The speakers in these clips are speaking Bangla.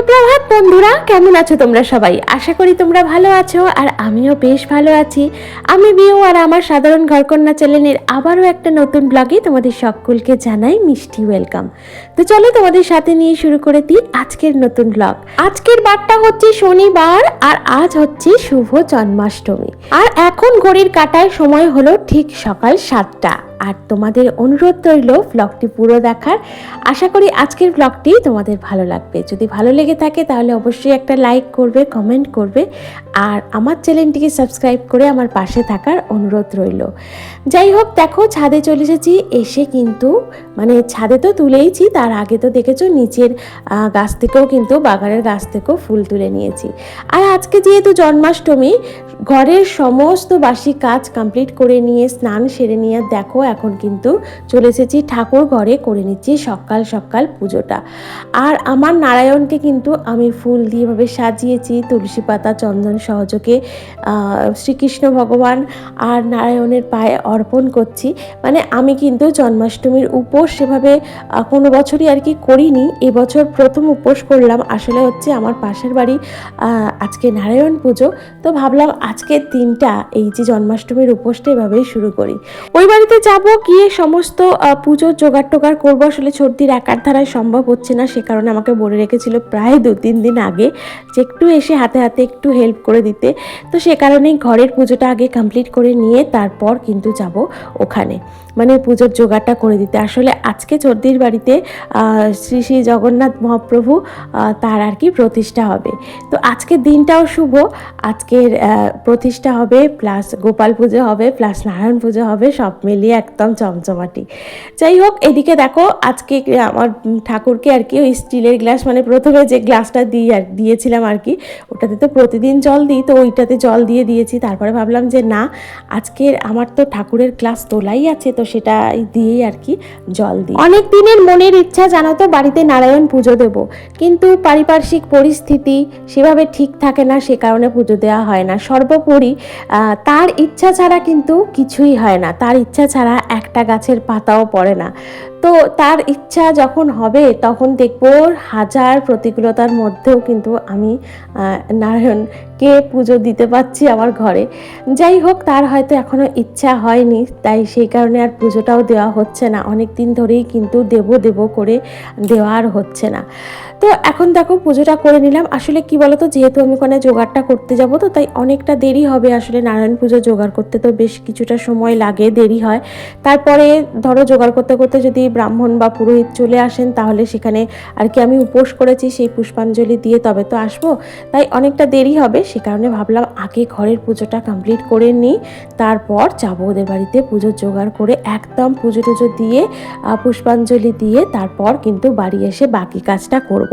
সুপ্রভাত বন্ধুরা, কেমন আছো তোমরা সবাই? আশা করি তোমরা ভালো আছো আর আমিও বেশ ভালো আছি। আমি বিউ আর আমার সাধারণ ঘরকন্যা চ্যানেলের আবারও একটা নতুন ব্লগে তোমাদের সকলকে জানাই মিষ্টি ওয়েলকাম। তো চলো তোমাদের সাথে নিয়ে শুরু করে দিই আজকের নতুন ব্লগ। আজকের বারটা হচ্ছে শনিবার আর আজ হচ্ছে শুভ জন্মাষ্টমী। আর এখন ঘড়ির কাটায় সময় হলো ঠিক সকাল সাতটা। আর তোমাদের অনুরোধ রইল ব্লগটি পুরো দেখার। আশা করি আজকের ব্লগটি তোমাদের ভালো লাগবে। যদি ভালো লেগে থাকে তাহলে অবশ্যই একটা লাইক করবে কমেন্ট করবে, আর আমার চ্যানেলটিকে সাবস্ক্রাইব করে আমার পাশে থাকার অনুরোধ রইল। যাই হোক, দেখো ছাদে চলে এসেছি। এসে কিন্তু মানে ছাদে তো তুলেইছি, তার আগে তো দেখেছ নিচের গাছ থেকেও কিন্তু, বাগানের গাছ থেকেও ফুল তুলে নিয়েছি। আর আজকে যেহেতু জন্মাষ্টমী, ঘরের সমস্ত বাসি কাজ কমপ্লিট করে নিয়ে, স্নান সেরে নিয়ে, দেখো এখন কিন্তু চলে এসেছি ঠাকুর ঘরে করে নিচ্ছি সকাল সকাল পুজোটা। আর আমার নারায়ণকে কিন্তু আমি ফুল দিয়ে ভাবে সাজিয়েছি, তুলসী পাতা, চন্দন সহযোগে শ্রীকৃষ্ণ ভগবান আর নারায়ণের পায়ে অর্পণ করছি। মানে আমি কিন্তু জন্মাষ্টমীর উপোস সেভাবে কোনো বছরই আর কি করিনি। এবছর প্রথম উপোস করলাম, আসলে হচ্ছে আমার পাশের বাড়ি আজকে নারায়ণ পুজো। তো ভাবলাম আজকের দিনটা এই যে জন্মাষ্টমীর উপোসটা এভাবেই শুরু করি। ওই বাড়িতে যাব গিয়ে সমস্ত পুজোর জোগাড় টোগাড় করব। আসলে সর্দির একার ধারায় সম্ভব হচ্ছে না, সে কারণে আমাকে বলে রেখেছিল প্রায় দু তিন দিন আগে যে একটু এসে হাতে হাতে একটু হেল্প করে দিতে। তো সে কারণেই ঘরের পুজোটা আগে কমপ্লিট করে নিয়ে তারপর কিন্তু যাব ওখানে। মানে পুজোর জোগাড়টা করে দিতে। আসলে আজকে চর্দির বাড়িতে শ্রী শ্রী জগন্নাথ মহাপ্রভু তার আর কি প্রতিষ্ঠা হবে। তো আজকের দিনটাও শুভ। আজকের প্রতিষ্ঠা হবে প্লাস গোপাল পুজো হবে প্লাস নারায়ণ পুজো হবে, সব মিলিয়ে একদম চমচমাটি। যাই হোক, এদিকে দেখো, আজকে আমার ঠাকুরকে আর কি ওই স্টিলের গ্লাস মানে প্রথমে যে গ্লাসটা দিয়ে আর দিয়েছিলাম আর কি, ওটাতে তো প্রতিদিন জল দিই, তো ওইটাতে জল দিয়ে দিয়েছি। তারপরে ভাবলাম যে না আজকের আমার তো ঠাকুরের গ্লাস তোলাই আছে, তো সেটা দিয়েই আর কি জল দিই। অনেক দিনের মনের ইচ্ছা, জানো তো, বাড়িতে নারায়ণ পুজো দেব। কিন্তু পারিপার্শ্বিক পরিস্থিতি সেভাবে ঠিক থাকে না, সে কারণে পুজো দেওয়া হয় না। সর্বোপরি তার ইচ্ছা ছাড়া কিন্তু কিছুই হয় না। তার ইচ্ছা ছাড়া একটা গাছের পাতাও পড়ে না। তো তার ইচ্ছা যখন হবে, তখন দেখব হাজার প্রতিকূলতার মধ্যেও কিন্তু আমি নারায়ণকে পুজো দিতে পারছি আমার ঘরে। যাই হোক, তার হয়তো এখনও ইচ্ছা হয়নি, তাই সেই কারণে আর পুজোটাও দেওয়া হচ্ছে না। অনেক দিন ধরেই কিন্তু দেব দেব করে দেওয়া আর হচ্ছে না। তো এখন দেখো পুজোটা করে নিলাম। আসলে কি বলতো, যেহেতু আমি ওখানে জোগাড়টা করতে যাব, তো তাই অনেকটা দেরি হবে। আসলে নারায়ণ পুজো জোগাড় করতে তো বেশ কিছুটা সময় লাগে, দেরি হয়। তারপরে ধরো জোগাড় করতে করতে যদি ব্রাহ্মণ বা পুরোহিত চলে আসেন, তাহলে সেখানে আর কি আমি উপোস করেছি সেই পুষ্পাঞ্জলি দিয়ে তবে তো আসব তাই অনেকটা দেরি হবে, সে কারণে ভাবলাম আগে ঘরের পুজোটা কমপ্লিট করে নিই, তারপর যাব ওদের বাড়িতে পুজোর জোগাড় করে একদম পুজো টুজো দিয়ে পুষ্পাঞ্জলি দিয়ে তারপর কিন্তু বাড়ি এসে বাকি কাজটা করব।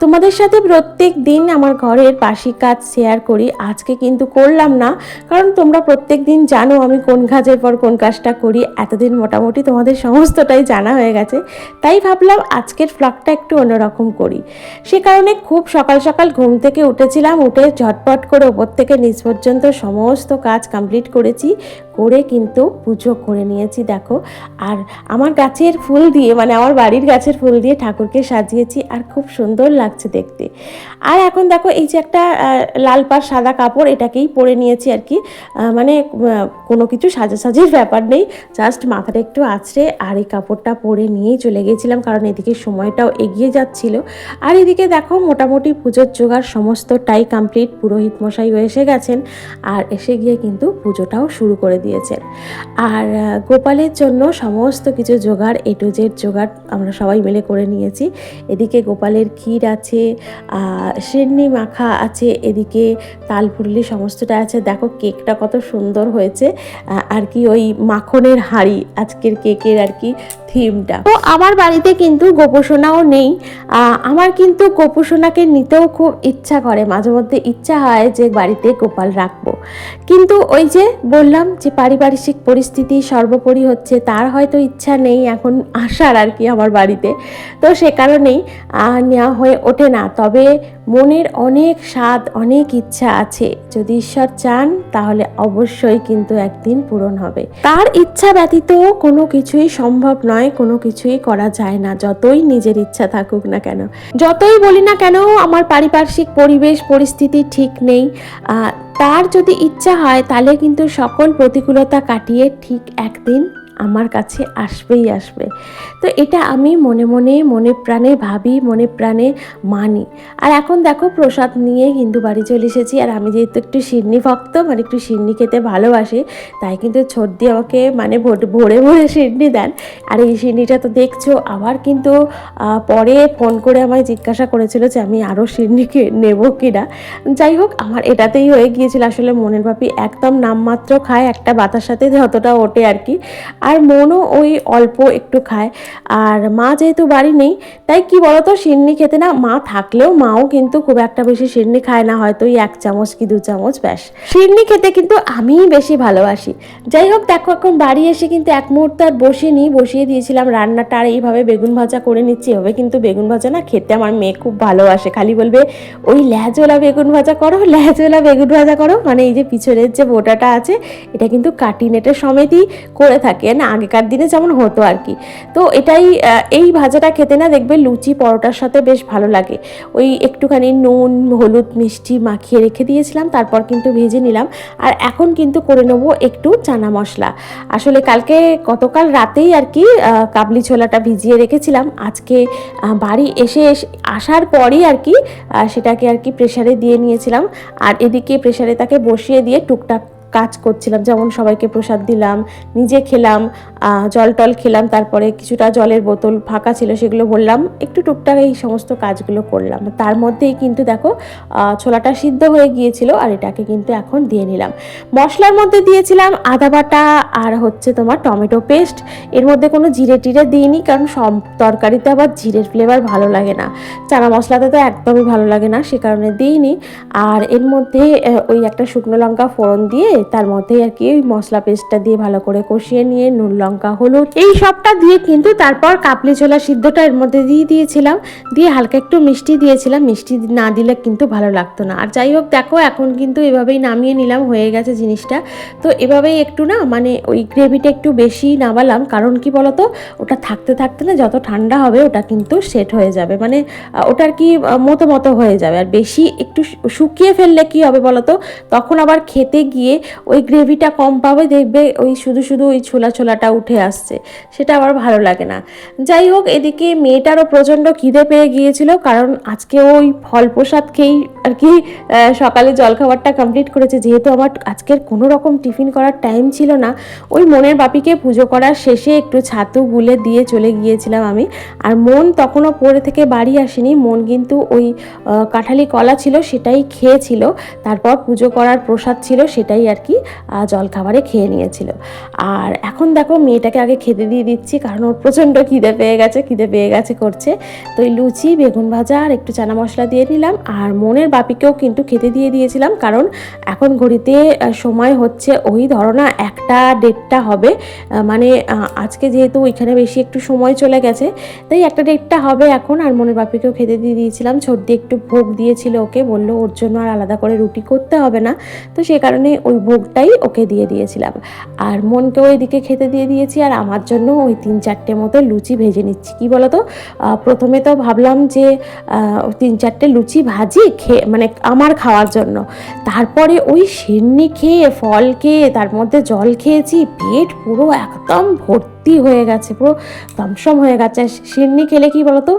তোমাদের সাথে প্রত্যেক দিন আমার ঘরের বাসি কাজ শেয়ার করি, আজকে কিন্তু করলাম না, কারণ তোমরা প্রত্যেক দিন জানো আমি কোন কাজের পর কোন কাজটা করি, এতদিন মোটামুটি তোমাদের সমস্তটাই জানা হয়ে গেছে। তাই ভাবলাম আজকের ফ্লগটা একটু অন্যরকম করি। সে কারণে খুব সকাল সকাল ঘুম থেকে উঠেছিলাম, উঠে ঝটপট করে ওপর থেকে নিচ পর্যন্ত সমস্ত কাজ কমপ্লিট করেছি, করে কিন্তু পুজো করে নিয়েছি, দেখো। আর আমার গাছের ফুল দিয়ে মানে আমার বাড়ির গাছের ফুল দিয়ে ঠাকুরকে সাজিয়েছি, আর খুব সুন্দর লাগছে দেখতে। আর এখন দেখো, এই যে একটা লাল পাড় সাদা কাপড়, এটাকেই পরে নিয়েছি আর কি। মানে কোনো কিছু সাজাসাজির ব্যাপার নেই জাস্ট মাথাটা একটু আছড়ে আর এই কাপড়টা পরে নিয়েই চলে গিয়েছিলাম কারণ এদিকে সময়টাও এগিয়ে যাচ্ছিল। আর এদিকে দেখো, মোটামুটি পুজোর জোগাড় সমস্তটাই কমপ্লিট পুরোহিত মশাইও এসে গেছেন, আর এসে গিয়ে কিন্তু পুজোটাও শুরু করে দিয়েছেন। আর গোপালের জন্য সমস্ত কিছু জোগাড় এ টু জেড জোগাড় আমরা সবাই মিলে করে নিয়েছি। এদিকে গোপালের ক্ষীর আছে সেন্নি মাখা আছে, এদিকে তালপুরলি সমস্তটা আছে। দেখো, কেকটা কত সুন্দর হয়েছে। আর কি ওই মাখনের হাঁড়ি, আজকের কেকের আর কি থিমটা। তো আমার বাড়িতে কিন্তু গোপোষণাও নেই। আমার কিন্তু গোপোষণাকে নিতেও খুব ইচ্ছা করে। মাঝে মধ্যে ইচ্ছা হয় যে বাড়িতে গোপাল রাখব। কিন্তু ওই যে বললাম যে পারিপার্শ্বিক পরিস্থিতি সর্বোপরি হচ্ছে, তার হয়তো ইচ্ছা নেই এখন আসার আর কি আমার বাড়িতে। তো সে কারণেই নেওয়া হয়ে ওঠে না। তবে মনের অনেক স্বাদ, অনেক ইচ্ছা আছে। যদি ঈশ্বর চান, তাহলে অবশ্যই কিন্তু একদিন পূরণ হবে। তার ইচ্ছা ব্যতীত কোনো কিছুই সম্ভব নয়, কোনো কিছুই করা যায় না, যতই নিজের ইচ্ছা থাকুক না কেন। যতই বলি না কেন, আমার পারিপার্শ্বিক পরিবেশ, পরিস্থিতি ঠিক নেই। তার যদি ইচ্ছা হয়, তাহলে কিন্তু সকল প্রতিকূলতা কাটিয়ে ঠিক একদিন আমার কাছে আসবেই আসবে। তো এটা আমি মনে মনে মনে প্রাণে ভাবি, মনে প্রাণে মানি। আর এখন দেখো প্রসাদ নিয়ে কিন্তু বাড়ি চলে এসেছি। আর আমি যেহেতু একটু সিন্নি ভক্ত মানে একটু সিন্নি খেতে ভালোবাসি, তাই কিন্তু ছর্দি আমাকে মানে ভরে ভরে সিন্নি দেন। আর এই সিন্নিটা তো দেখছ, আবার কিন্তু পরে ফোন করে আমায় জিজ্ঞাসা করেছিল যে আমি আরও কে- নেব কিনা। যাই হোক, আমার এটাতেই হয়ে গিয়েছিল। আসলে মনের ভাবি একদম নামমাত্র খায়, একটা বাতার সাথে যতটা ওঠে আর কি। আর মনও ওই অল্প একটু খায়। আর মা যেহেতু বাড়ি নেই, তাই কি বলতো, সিন্নি খেতে না, মা থাকলেও মাও কিন্তু খুব একটা বেশি সিন্নি খায় না, হয়তো ওই এক চামচ কি দু চামচ, ব্যাস। সিন্নি খেতে কিন্তু আমিই বেশি ভালোবাসি। যাই হোক, দেখো, এখন বাড়ি এসে কিন্তু এক মুহূর্তে আর বসিনি, বসিয়ে দিয়েছিলাম রান্নাটা, আর এইভাবে বেগুন ভাজা করে নিচ্ছি, এভাবে কিন্তু বেগুন ভাজা না খেতে আমার মেয়ে খুব ভালোবাসে। খালি বলবে, ওই ল্যাজওয়ালা বেগুন ভাজা করো ল্যাজওয়ালা বেগুন ভাজা করো। মানে এই যে পিছনের যে বোটাটা আছে, এটা কিন্তু কাটিনেটের সমেতই করে থাকে। না, আগেকার দিনে যেমন হতো আর কি। তো এটাই এই ভাজাটা খেতে না দেখবে লুচি পরোটার সাথে বেশ ভালো লাগে। ওই একটুখানি নুন, হলুদ, মিষ্টি মাখিয়ে রেখে দিয়েছিলাম, তারপর কিন্তু ভেজে নিলাম। আর এখন কিন্তু করে নেব একটু চানা মশলা। আসলে কালকে গতকাল রাতেই আর কি কাবলি ছোলাটা ভিজিয়ে রেখেছিলাম। আজকে বাড়ি এসে আসার পরই আর কি সেটাকে আর কি প্রেসারে দিয়ে নিয়েছিলাম। আর এদিকে প্রেসারে তাকে বসিয়ে দিয়ে টুকটাক কাজ করছিলাম, যেমন সবাইকে প্রসাদ দিলাম, নিজে খেলাম জল টল খেলাম, তারপরে কিছুটা জলের বোতল ফাঁকা ছিল সেগুলো বললাম একটু টুকটাক এই সমস্ত কাজগুলো করলাম। তার মধ্যেই কিন্তু দেখো ছোলাটা সিদ্ধ হয়ে গিয়েছিল আর এটাকে কিন্তু এখন দিয়ে নিলাম। মশলার মধ্যে দিয়েছিলাম আদা বাটা আর হচ্ছে তোমার টমেটো পেস্ট। এর মধ্যে কোনো জিরে টিরে দিইনি, কারণ সব তরকারিতে আবার জিরের ফ্লেভার ভালো লাগে না। চানা মশলাতে তো একদমই ভালো লাগে না, সে কারণে দিইনি। আর এর মধ্যে ওই একটা শুকনো লঙ্কা ফোড়ন দিয়ে তার মধ্যে আর কি ওই মশলা পেস্টটা দিয়ে ভালো করে কষিয়ে নিয়ে, নুন, লঙ্কা, হলুদ, এই সবটা দিয়ে কিন্তু তারপর কাপলি ছোলা সিদ্ধটা এর মধ্যে দিয়ে দিয়েছিলাম। দিয়ে হালকা একটু মিষ্টি দিয়েছিলাম। মিষ্টি না দিলে কিন্তু ভালো লাগতো না। আর যাই হোক, দেখো এখন কিন্তু এভাবেই নামিয়ে নিলাম, হয়ে গেছে জিনিসটা। তো এভাবেই একটু না মানে ওই গ্রেভিটা একটু বেশি নামালাম। কারণ কি বলতো? ওটা থাকতে থাকতে না যত ঠান্ডা হবে, ওটা কিন্তু সেট হয়ে যাবে। মানে ওটার কি মতো মতো হয়ে যাবে। আর বেশি একটু শুকিয়ে ফেললে কি হবে বলতো? তখন আবার খেতে গিয়ে ওই গ্রেভিটা কম পাবে, দেখবে ওই শুধু শুধু ওই ছোলা ছোলাটা উঠে আসছে। সেটা আবার ভালো লাগে না। যাই হোক, এদিকে মেয়েটারও প্রচণ্ড খিদে পেয়ে গিয়েছিল, কারণ আজকে ওই ফল প্রসাদ খেয়েই আর কি সকালে জলখাবারটা কমপ্লিট করেছে। যেহেতু আমার আজকের কোনো রকম টিফিন করার টাইম ছিল না, ওই মনের বাপিকে পুজো করার শেষে একটু ছাতু গুলে দিয়ে চলে গিয়েছিলাম আমি। আর মন তখনও পড়ে থেকে বাড়ি আসেনি, মন কিন্তু ওই কাঁঠালি কলা ছিল সেটাই খেয়েছিল। তারপর পুজো করার প্রসাদ ছিল সেটাই আর কি জলখাবারে খেয়ে নিয়েছিল। আর এখন দেখো মেয়েটাকে আগে খেতে দিয়ে দিচ্ছি, কারণ ওর প্রচণ্ড খিদে পেয়ে গেছে, খিদে পেয়ে গেছে করছে। তো এই লুচি, বেগুন ভাজা আর একটু চানা মশলা দিয়ে নিলাম। আর মনের বাপিকেও কিন্তু খেতে দিয়ে দিয়েছিলাম, কারণ এখন ঘড়িতে সময় হচ্ছে ওই ধরো না একটা ডেটটা হবে। মানে আজকে যেহেতু ওইখানে বেশি একটু সময় চলে গেছে, তাই একটা ডেটটা হবে এখন। আর মনের বাপিকেও খেতে দিয়ে দিয়েছিলাম। সর্দি একটু ভোগ দিয়েছিল ওকে, বলল ওর জন্য আর আলাদা করে রুটি করতে হবে না। তো সে কারণে ওই ভোগটাই ওকে দিয়ে দিয়েছিলাম। আর মনকেও এদিকে খেতে দিয়ে দিয়েছি, আর আমার জন্য ওই তিন চারটে মতো লুচি ভেজে নিচ্ছি। কী বলতো? প্রথমে তো ভাবলাম যে তিন চারটে লুচি ভাজি খেয়ে মানে আমার খাওয়ার জন্য। তারপরে ওই সেন্নি খেয়ে, ফল খেয়ে, তার মধ্যে জল খেয়েছি, পেট পুরো একদম ভর্তি হয়ে গেছে, পুরো দমসম হয়ে গেছে। সিন্নি খেলে কি বলতো?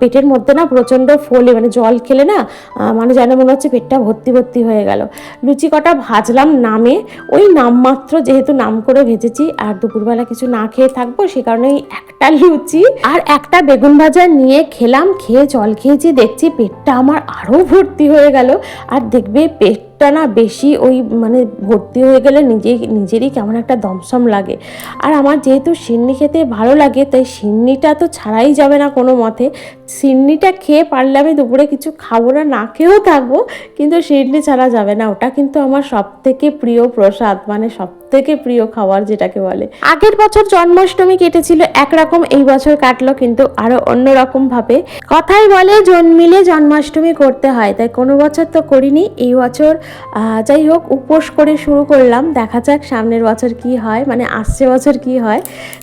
পেটের মধ্যে না প্রচণ্ড ফোলে মানে জল খেলে না মানে যেন মনে হচ্ছে পেটটা ভর্তি ভর্তি হয়ে গেল। লুচি কটা ভাজলাম নামে, ওই নামমাত্র যেহেতু নাম করে ভেজেছি, আর দুপুরবেলা কিছু না খেয়ে থাকব, সে কারণে একটা লুচি আর একটা বেগুন ভাজা নিয়ে খেলাম, খেয়ে জল খেয়েছি, দেখছি পেটটা আমার আরও ভর্তি হয়ে গেল। আর দেখবে পেটটা না বেশি ওই মানে ভর্তি হয়ে গেলে নিজেই, নিজেরই কেমন একটা দমসম লাগে। আর আমার যেহেতু সিন্নি খেতে ভালো লাগে, তাই সিন্নিটা তো ছাড়াই যাবে না কোনো মতে। সিন্নিটা খেয়ে পারলে আমি দুপুরে কিছু খাব না না খেয়েও থাকব, কিন্তু সিন্নি ছাড়া যাবে না। ওটা কিন্তু আমার সব থেকে প্রিয় প্রসাদ মানে সব থেকে প্রিয় খাবার যেটাকে বলে। আগের বছর জন্মাষ্টমী কেটেছিল একরকম, এই বছর কাটলো কিন্তু আরও অন্যরকম ভাবে। কথাই বলে, জন্মিলে জন্মাষ্টমী করতে হয়, তাই কোনো বছর তো করিনি, এই বছর যাই হোক, উপোস করে শুরু করলাম। দেখা যাক সামনের বছর কি হয় মানে আসছে বছর কি হয়।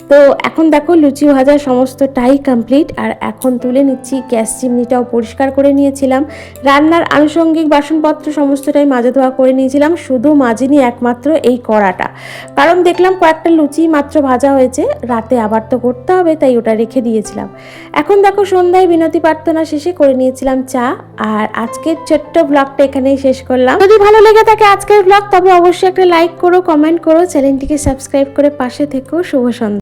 তো এখন দেখো, লুচি ভাজা সমস্তটাই কমপ্লিট আর এখন তুলে নিচ্ছি, গ্যাস চিমনিটাও পরিষ্কার করে নিয়েছিলাম। রান্নার আনুষঙ্গিক বাসনপত্র সমস্তটাই মাজা ধোয়া করে নিয়েছিলাম, শুধু মাজিনি একমাত্র এই কড়াটা। কারণ দেখলাম কয়েকটা লুচি মাত্র ভাজা হয়েছে, রাতে আবার তো করতে হবে, তাই ওটা রেখে দিয়েছিলাম। এখন দেখো সন্ধ্যায় বিনতি প্রার্থনা শেষে করে নিয়েছিলাম চা, আর আজকের ছোট্ট ব্লগটা এখানেই শেষ করলাম। যদি ভালো লেগে থাকে আজকের ব্লগ তবে অবশ্যই একটা লাইক করো কমেন্ট করো, চ্যানেলটিকে সাবস্ক্রাইব করে পাশে থেকো। শুভ সন্ধ্যা।